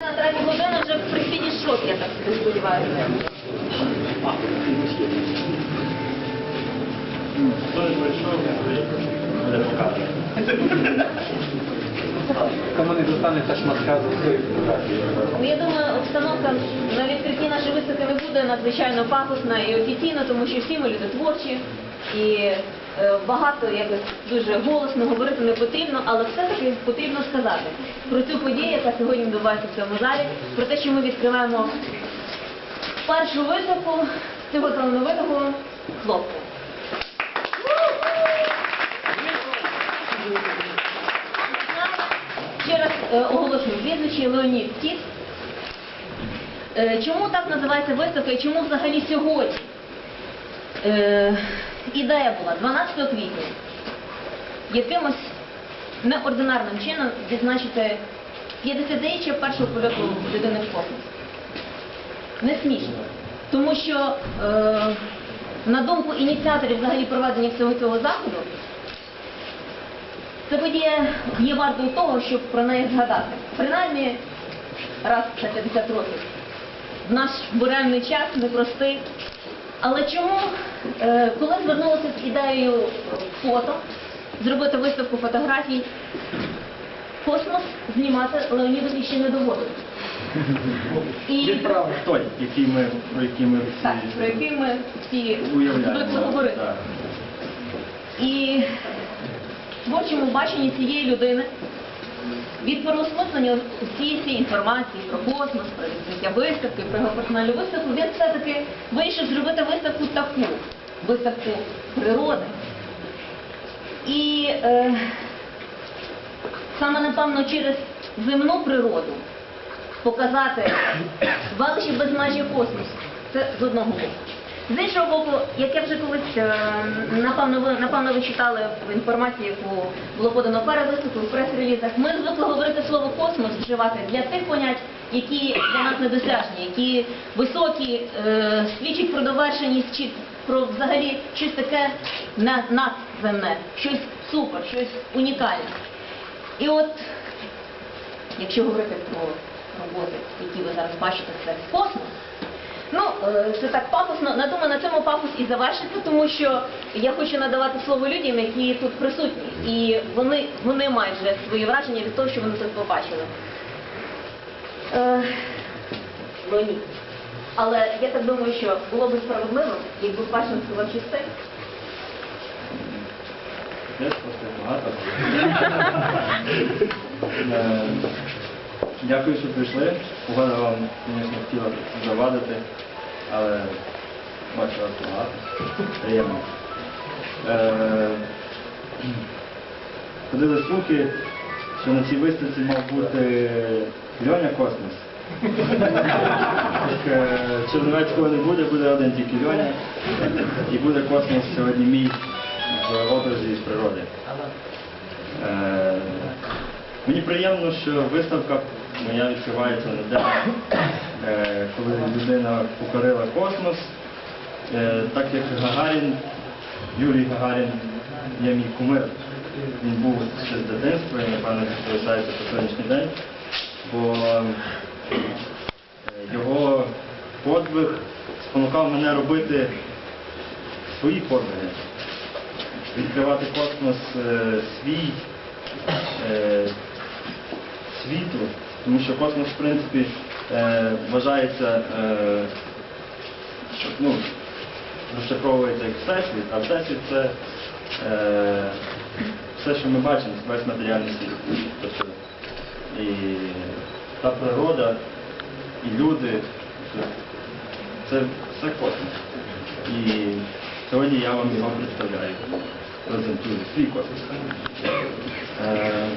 На третю годину вже при підійшов, я так сподіваюся. Прийшов. Кому не достанеться шматка з цієї фотографії. Ну, Я думаю, обстановка на відкритті нашої виставки не буде надзвичайно пафосна і офіційна, тому що всі ми люди творчі і багато якось дуже голосно говорити не потрібно, але все-таки потрібно сказати про цю подію, яка сьогодні відбувається в цьому залі, про те, що ми відкриваємо першу виставку цього талановитого хлопця. Ще раз е, оголошую прізвище Леонід Тіт. Е, Чому так називається виставка і чому взагалі сьогодні? Ідея була 12 квітня якимось неординарним чином відзначити 50-річчя першого польоту людини в космос. Не смішно. Тому що, е, на думку ініціаторів взагалі проведення всього цього заходу, це подія є вартою того, щоб про неї згадати. Принаймні раз за 50 років. В наш буремний час непростий. Але чому, е, коли звернулися з ідеєю фото, зробити виставку фотографій, космос знімати Леонідові ще не доводилось. І Той, який ми, про який ми всі так, про який ми всі уявляємо. звикли говорити. Так. І в творчому баченні цієї людини від переосмислення всієї цієї інформації про космос, про відкриття виставки, про його персональну виставку, він все-таки вирішив зробити виставку таку, виставку природи. І е, саме напевно через земну природу показати величі безмежі космосу. Це з одного боку. З іншого боку, як я вже колись, е, напевно, ви, напевно, ви читали в інформації, яку було подано перед виступом, в прес-релізах, ми звикли говорити слово космос вживати для тих понять, які для нас недосяжні, які високі, е, свідчать про довершеність чи про взагалі щось таке на- надземне, щось супер, щось унікальне. І от якщо говорити про роботи, які ви зараз бачите, це космос. Ну, е, це так пафосно. На думаю, на цьому пафос і завершиться, тому що я хочу надавати слово людям, які тут присутні. І вони, вони мають вже свої враження від того, що вони тут побачили. Е, Леонід. Але я так думаю, що було б справедливо, якби першим сказав щось. Десь просто багато. Дякую, що прийшли. Погода вам, звісно, хотіла завадити, але бачу вас багато. Приємно. Е, Ходили слухи, що на цій виставці мав бути Льоня Космос. Так, е, не буде, буде один тільки Льоня. І буде космос сьогодні мій в образі з природи. Е, Мені приємно, що виставка моя відкривається день, е, коли людина покорила космос. Е, Так як Гагарін, Юрій Гагарін є мій кумир. Він був ще з дитинства і, напевно, залишається по сьогоднішній день, бо е, його подвиг спонукав мене робити свої подвиги відкривати космос свій світу, тому що космос, в принципі, е, вважається, е, що, ну, розшифровується як всесвіт, а всесвіт це е, все, що ми бачимо, весь матеріальний світ. Тобто, і та природа, і люди, це, все космос. І сьогодні я вам його представляю, презентую свій космос. Е,